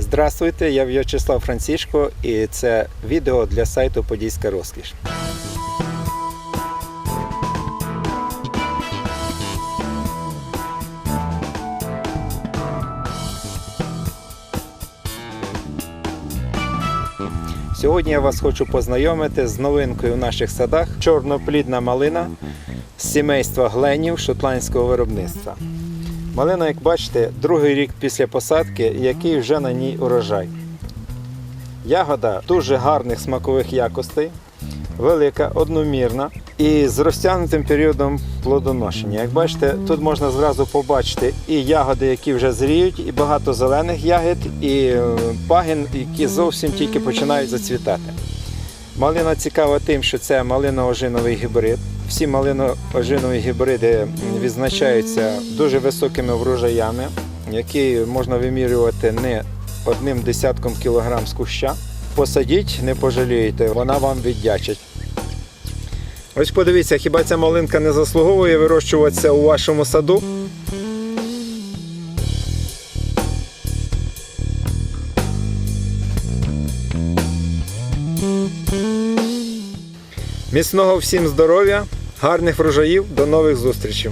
Здравствуйте, я В'ячеслав Францішко і це відео для сайту Подільська розкіш. Сьогодні я вас хочу познайомити з новинкою в наших садах чорноплідна малина з сімейства гленів шотландського виробництва. Малина, як бачите, другий рік після посадки, який вже на ній урожай. Ягода дуже гарних смакових якостей, велика, одномірна і з розтягнутим періодом плодоношення. Як бачите, тут можна зразу побачити і ягоди, які вже зріють, і багато зелених ягід, і е, пагін, які зовсім тільки починають зацвітати. Малина цікава тим, що це малино-ожиновий гібрид. Всі малино-ожинові гібриди відзначаються дуже високими врожаями, які можна вимірювати не одним десятком кілограм з куща. Посадіть, не пожалієте, вона вам віддячить. Ось подивіться, хіба ця малинка не заслуговує вирощуватися у вашому саду? Міцного всім здоров'я, Гарних врожаїв, до нових зустрічей!